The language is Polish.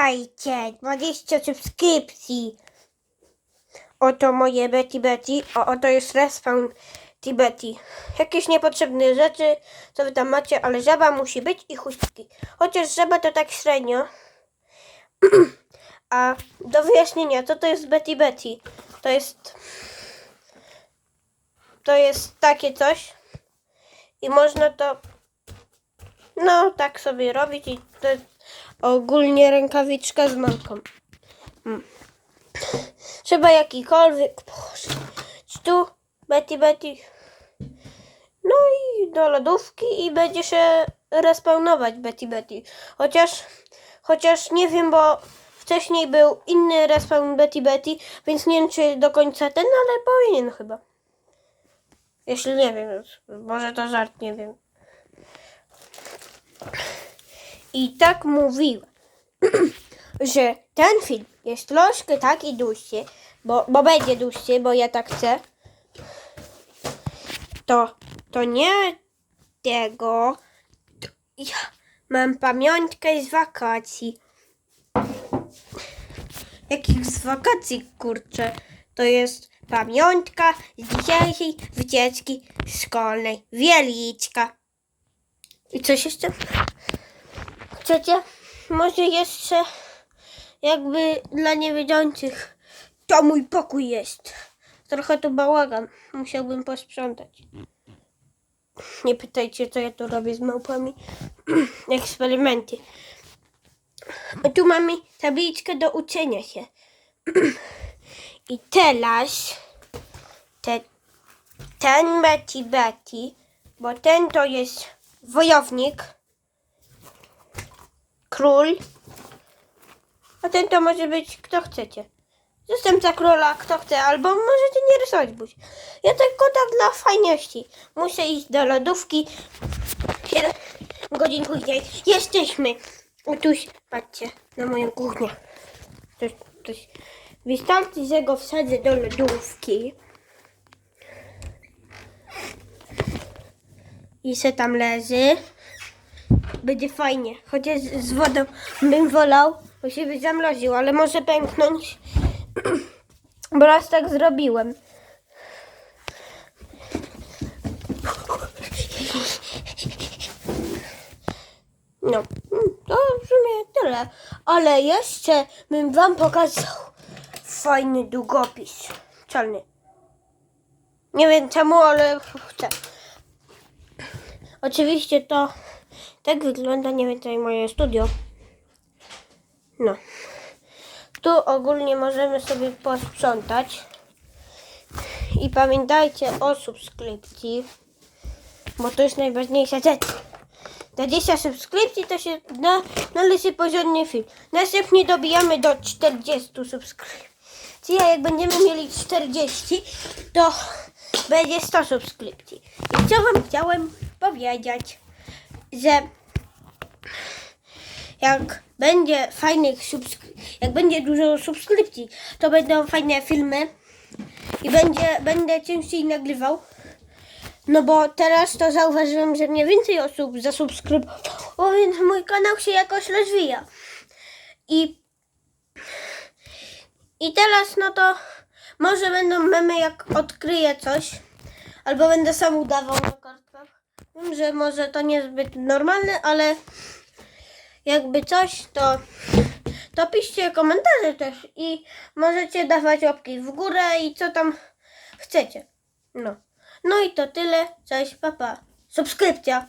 Witajcie! 20 subskrypcji. Oto moje Betty Betty. O, oto jest respawn Tibeti. Jakieś niepotrzebne rzeczy, co wy tam macie, ale żaba musi być i chustki. Chociaż żaba to tak średnio. A do wyjaśnienia, co to jest Betty Betty? To jest... To jest takie coś. I można to no, tak sobie robić i to jest ogólnie rękawiczka z manką. Mm. Trzeba jakikolwiek. Boże. Tu, Betty, Betty. No i do lodówki i będzie się respawnować Betty, Betty. Chociaż, chociaż nie wiem, bo wcześniej był inny respawn Betty, Betty, więc nie wiem, czy do końca ten, ale powinien chyba. Jeśli nie wiem, może to żart, nie wiem. I tak mówiłem, że ten film jest troszkę taki dłuższy, bo, bo będzie dłuższy, bo ja tak chcę. To, to nie tego. To ja mam pamiątkę z wakacji. Jakich z wakacji, kurczę? To jest pamiątka z dzisiejszej wycieczki szkolnej. Wieliczka. I coś jeszcze? Chcecie? Może jeszcze jakby dla niewiedzących to mój pokój jest. Trochę tu bałagan. Musiałbym posprzątać. Nie pytajcie, co ja tu robię z małpami. Eksperymenty. Tu mamy tabliczkę do uczenia się. I teraz te, ten Betty Betty, bo ten to jest wojownik, król, a ten to może być kto chcecie. Zastępca króla, kto chce, albo możecie nie rysować buź. Ja tylko tak dla fajności. Muszę iść do lodówki. 7 godzin później jesteśmy. Otóż, patrzcie na moją kuchnię. Coś, coś. Wystarczy, że go wsadzę do lodówki. I se tam leży. Będzie fajnie. Chociaż z wodą bym wolał, bo się by zamroził, ale może pęknąć. Bo raz tak zrobiłem. No, to w sumie tyle. Ale jeszcze bym wam pokazał fajny długopis czarny. Nie wiem czemu, ale chcę. Oczywiście to tak wygląda nie wiem, tutaj moje studio. No. Tu ogólnie możemy sobie posprzątać. I pamiętajcie o subskrypcji, bo to jest najważniejsza rzecz. 20 subskrypcji to się na, należy porządny film. Następnie dobijamy do 40 subskrypcji, a jak będziemy mieli 40, to będzie 100 subskrypcji. I co wam chciałem powiedzieć, że jak będzie fajnych subskry- jak będzie dużo subskrypcji, to będą fajne filmy i będzie, będę częściej nagrywał. No bo teraz to zauważyłem, że mnie więcej osób zasubskrybowało, więc mój kanał się jakoś rozwija. I, I teraz no to może będą memy jak odkryję coś, albo będę sam udawał na kartkach. Wiem, że może to niezbyt normalne, ale jakby coś, to, to piszcie komentarze też i możecie dawać łapki w górę i co tam chcecie. No. No i to tyle. Cześć, papa. Subskrypcja.